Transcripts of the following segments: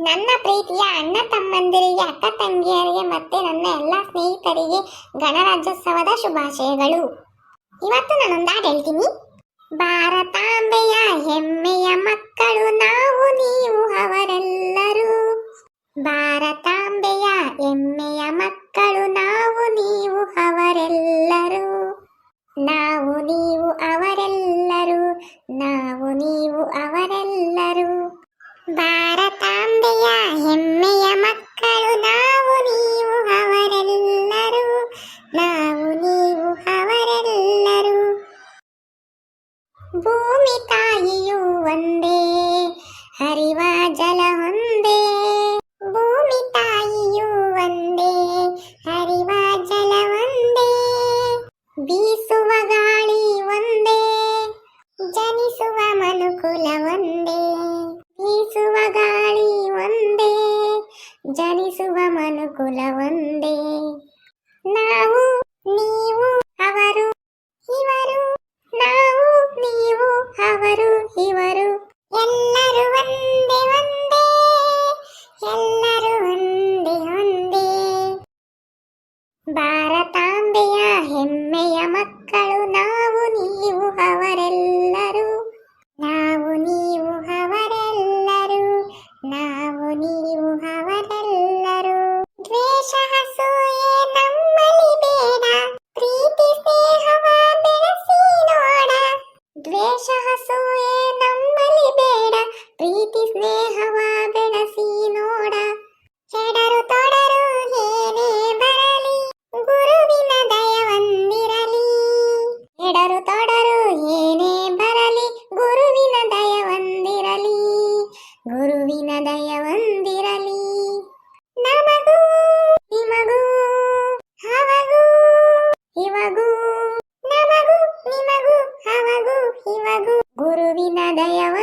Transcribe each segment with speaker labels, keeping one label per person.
Speaker 1: ನನ್ನ ಪ್ರೀತಿಯ ಅಣ್ಣ ತಮ್ಮಂದಿರಿಗೆ, ಅಕ್ಕ ತಂಗಿಯರಿಗೆ ಮತ್ತೆ ನನ್ನ ಎಲ್ಲ ಸ್ನೇಹಿತರಿಗೆ ಗಣರಾಜ್ಯೋತ್ಸವದ ಶುಭಾಶಯಗಳು. ಇವತ್ತು ನಾನೊಂದು ಹಾಡು ಹೇಳ್ತೀನಿ. ಭಾರತಾಂಬೆಯ ಹೆಮ್ಮೆಯ ಮಕ್ಕಳು ನಾವು, ನೀವು ಅವರೆಲ್ಲರೂ. ಭಾರತಾಂಬೆಯ ಹೆಮ್ಮೆಯ ಮಕ್ಕಳು ನಾವು, ನೀವು ಅವರೆಲ್ಲರೂ. ನಾವು, ನೀವು ಅವರೆಲ್ಲರೂ. ನಾವು, ನೀವು ಅವರೆಲ್ಲರೂ. ಭಾರತಾಂಬೆಯ ಭೂಮಿ ತಾಯಿಯು ಒಂದೇ, ಹರಿವ ಜಲ ಒಂದೇ. ಭೂಮಿ ತಾಯಿಯು ಒಂದೇ, ಹರಿವ ಜಲ ಒಂದೇ. ಬೀಸುವ ಗಾಳಿ ಒಂದೇ, ಜನಿಸುವ ಮನುಕುಲ ಒಂದೇ. ಬೀಸುವ ಗಾಳಿ ಒಂದೇ, ಜನಿಸುವ ಮನುಕುಲ ಒಂದೇ. ನಾವು ಭಾರತಾಂಬೆಯ ಹೆಮ್ಮೆಯ ಮಕ್ಕಳು ನಾವು ನೀವು ಅವರೆಲ್ಲರೂ.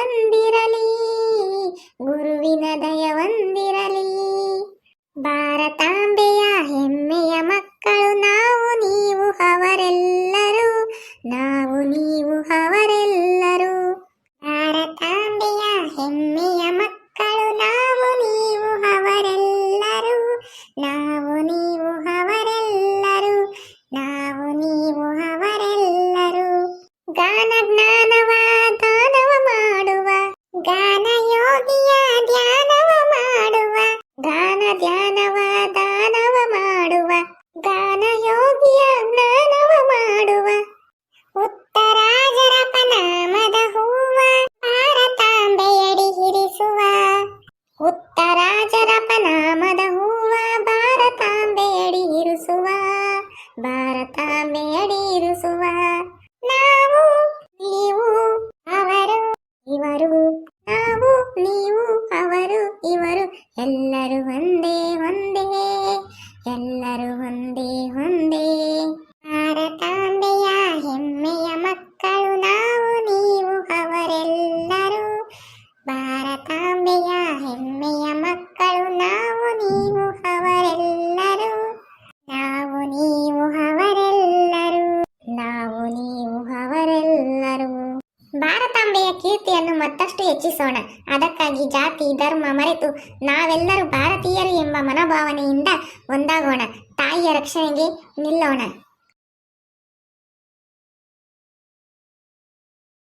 Speaker 1: ದಯವೊಂದಿರಲಿ ಗುರುವಿನ ದಯವಂದಿರಲಿ ಭಾರತಾಂಬೆಯ ಹೆಮ್ಮೆಯ ಮಕ್ಕಳು ನಾವು ನೀವು ಅವರೆಲ್ಲರೂ ನಾವು ನೀವು ಅವರೆಲ್ಲರೂ. ಭಾರತಾಂಬೆಯ ಹೆಮ್ಮೆಯ ಇವರು ನಾವು ನೀವು ಅವರು ಇವರು ಎಲ್ಲರೂ ಭಾರತಾಂಬೆಯ ಕೀರ್ತಿಯನ್ನು ಮತ್ತಷ್ಟು ಹೆಚ್ಚಿಸೋಣ. ಅದಕ್ಕಾಗಿ ಜಾತಿ, ಧರ್ಮ ಮರೆತು ನಾವೆಲ್ಲರೂ ಭಾರತೀಯರು ಎಂಬ ಮನೋಭಾವನೆಯಿಂದ ಒಂದಾಗೋಣ. ತಾಯಿಯ ರಕ್ಷಣೆಗೆ ನಿಲ್ಲೋಣ.